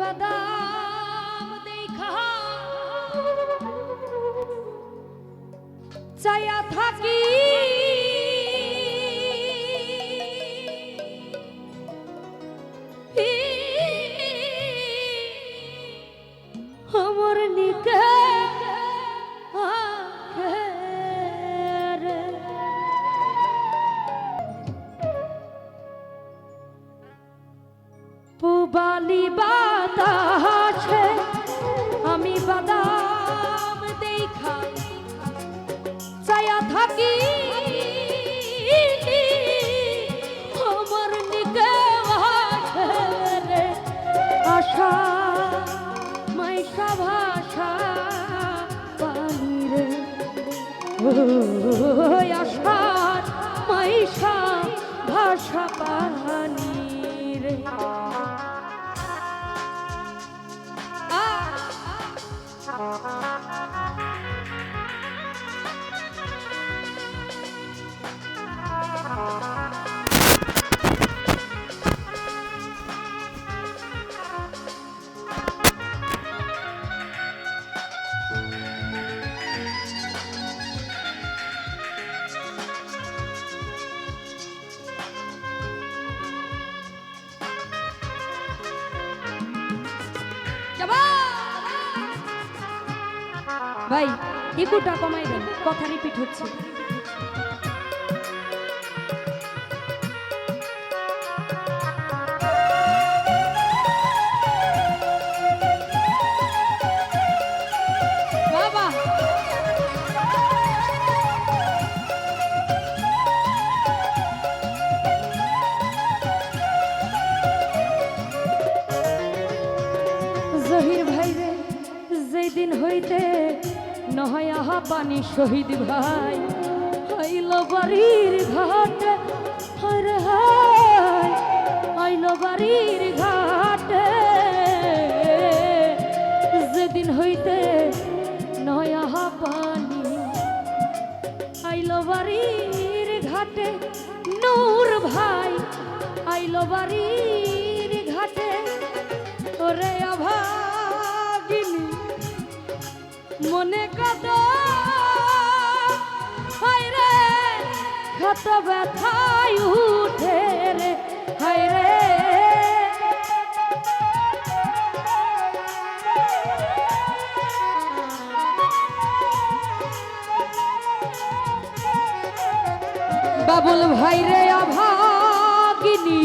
বাদাম দেখা। চাইয়া থাকি ভাই ইকুটা কমাই দেন কথা রিপিট হচ্ছে। পানি শহীদ ভাই, আইল বাড়ির ঘাট হরে হায়, আইল বাড়ির ঘাটে। যেদিন হইতে নয় পানি আইল বাড়ির ঘাটে, নূর ভাই, আইল বাড়ির ঘাটে। ওরে অভাগিনী মনে কত হায় রে ক্ষত ব্যথায় উঠে রে, হায় রে। বাবুল ভাই রে, অভাগিনী,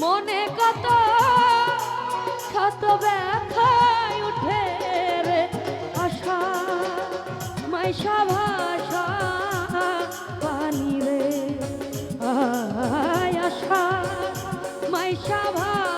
মনে কত ক্ষত ব্যথায় মাইশা ভাষা পানি রে আশা মাইশা ভাষা।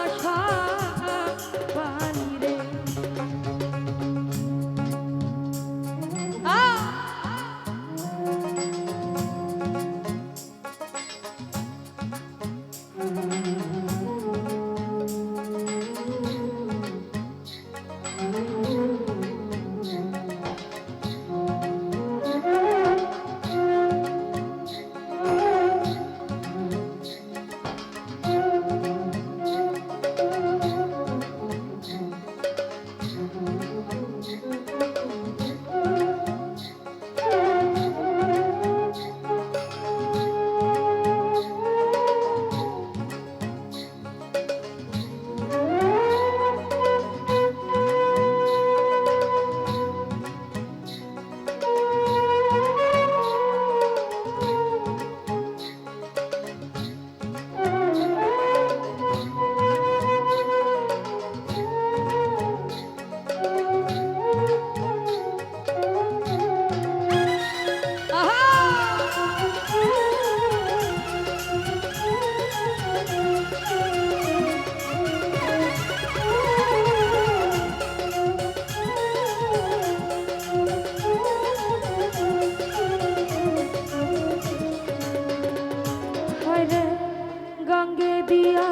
দিয়া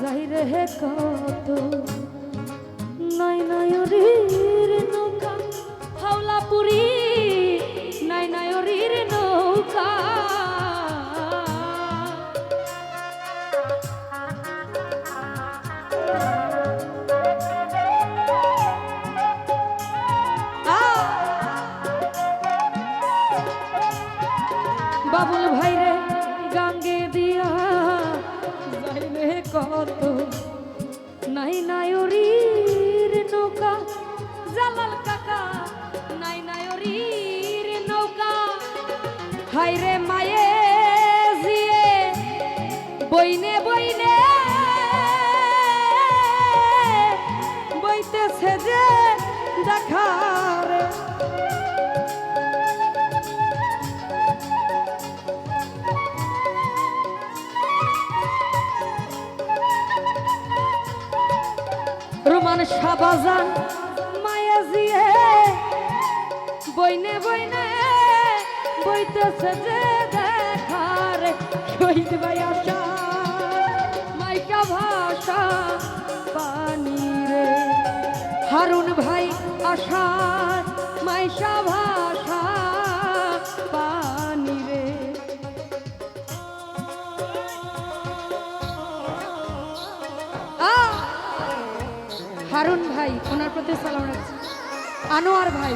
যাই রে কত নয় নয় রে নৌকা হাওলা পুরী হাই রে মায়ে জিয়ে, বইনে বইনে বইতেছে যে দেখার। রোমান শাহবাজান মায়া জিয়ে, বইনে বইনে বইতেছে যে দেখার শহীদ ভাই আশা, মাইকা ভাষা পানি রে। হারুন ভাই আশা মাইশা ভাষা পানি রে। হারুন ভাই, ওনার প্রতি সালাম রাখছি। আনোয়ার ভাই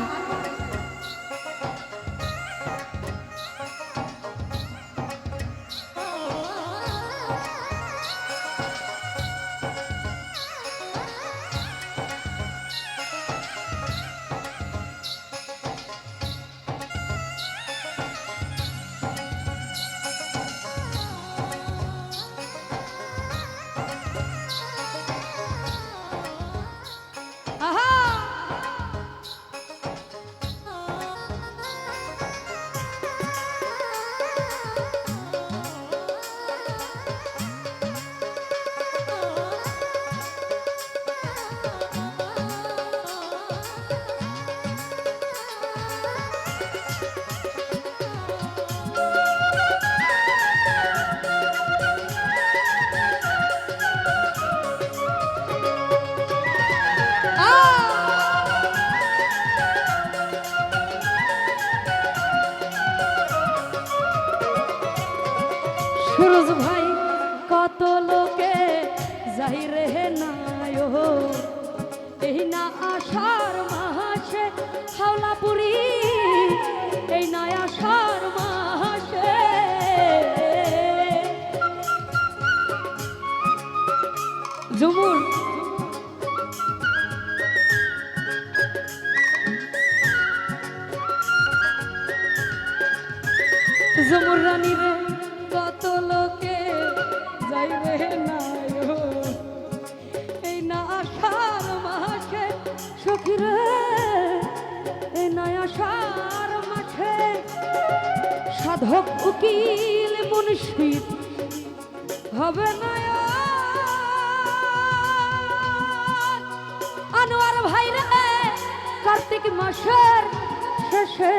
ঝুমুর রানী কত লোকে যাই রে নাই এই না আষাঢ় মাসে এই না আষাঢ় সাধক উকিল মুন্সি হবে না আনোয়ার ভাই রে কার্তিক মাসের শেষে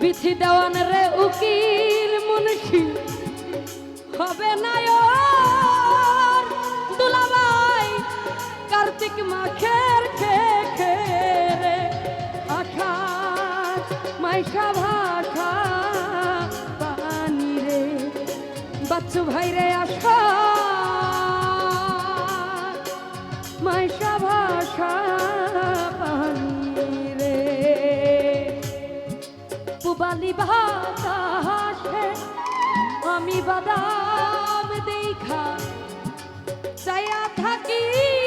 বিথি দেওয়ান রে উকিল মুন্সি। হবে নায়র দুলাভাই, কার্তিক মাখের খে খে রে আখা, মাইশা ভাষা পানি রে। বাচ্চু ভাই রে আশা পুবালি বাতাসে আমি বাদাম দেখা চায়া থাকি